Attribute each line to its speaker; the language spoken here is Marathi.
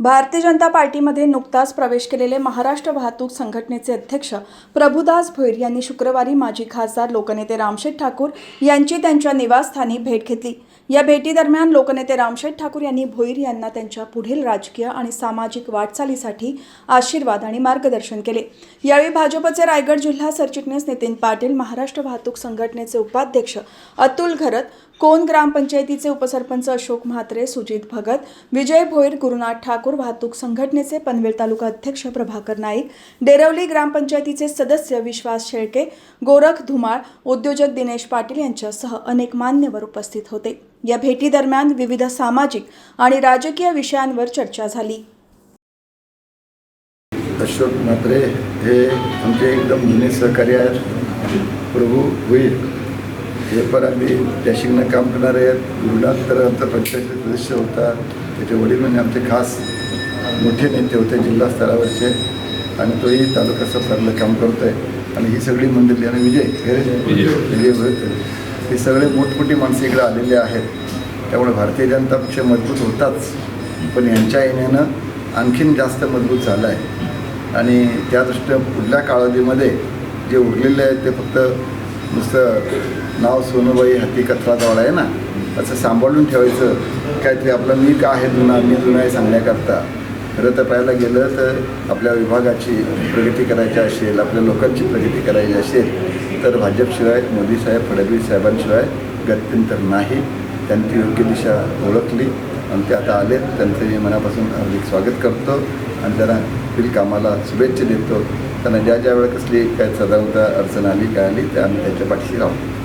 Speaker 1: भारतीय जनता पार्टीमध्ये नुकताच प्रवेश केलेले महाराष्ट्र वाहतूक संघटनेचे अध्यक्ष प्रभुदास भोईर यांनी शुक्रवारी माजी खासदार लोकनेते रामशेठ ठाकूर यांची त्यांच्या निवासस्थानी भेट घेतली. या भेटीदरम्यान लोकनेते रामशेठ ठाकूर यांनी भोईर यांना त्यांच्या पुढील राजकीय आणि सामाजिक वाटचालीसाठी आशीर्वाद आणि मार्गदर्शन केले. यावेळी भाजपचे रायगड जिल्हा सरचिटणीस नितीन पाटील महाराष्ट्र वाहतूक संघटनेचे उपाध्यक्ष अतुल घरत कोन ग्रामपंचायतीचे उपसरपंच अशोक म्हात्रे सुजित भगत विजय भोईर गुरुनाथ ठाकूर वाहतूक संघटनेचे पनवेल तालुका अध्यक्ष प्रभाकर नाईक डेरवली ग्रामपंचायतीचे सदस्य विश्वास शेळके गोरख धुमाळ उद्योजक दिनेश पाटील यांच्यासह अनेक मान्यवर उपस्थित होते. या भेटीदरम्यान विविध सामाजिक आणि राजकीय विषयांवर चर्चा झाली.
Speaker 2: अशोक म्हात्रे हे आमचे एकदम जुने सहकार्य आहेत. प्रभू होईल. हे पण आम्ही डॅशिंगनं काम करणारे आहेत गुरुनाथ तर आमचा पंचायत सदस्य होता त्याचे वडील म्हणजे आमचे खास मोठे नेते होते जिल्हा स्तरावरचे. आणि तोही तालुका स्तराला काम करतो आहे आणि ही सगळी मंडळी आणि विजय हे? विजय. हे सगळे मोठमोठी माणसं इकडे आलेले आहेत. त्यामुळे भारतीय जनता पक्ष मजबूत होताच. पण यांच्या येण्यानं आणखीन जास्त मजबूत झाला आहे आणि त्या दृष्टीनं पुढल्या कालावधीमध्ये जे उरलेले आहेत ते फक्त नुसतं नाव सोनूबाई हत्ती कचरा दौड आहे ना असं सांभाळून ठेवायचं. काहीतरी आपलं मी का आहे जुना मी जुना आहे सांगण्याकरता. खरं तर पाहायला गेलं तर आपल्या विभागाची प्रगती करायची असेल आपल्या लोकांची प्रगती करायची असेल तर भाजपशिवाय मोदीसाहेब फडणवीस साहेबांशिवाय गत्यंतर नाही. त्यांची योग्य दिशा ओळखली. आणि ते आता आलेत. त्यांचं मी मनापासून हार्दिक स्वागत करतो. आणि त्यांना पुढील कामाला शुभेच्छा देतो. त्यांना ज्या ज्या वेळेला कसली काय साधारणतः अडचण आली काय आली त्या आम्ही त्यांच्या पाठीशी राहू.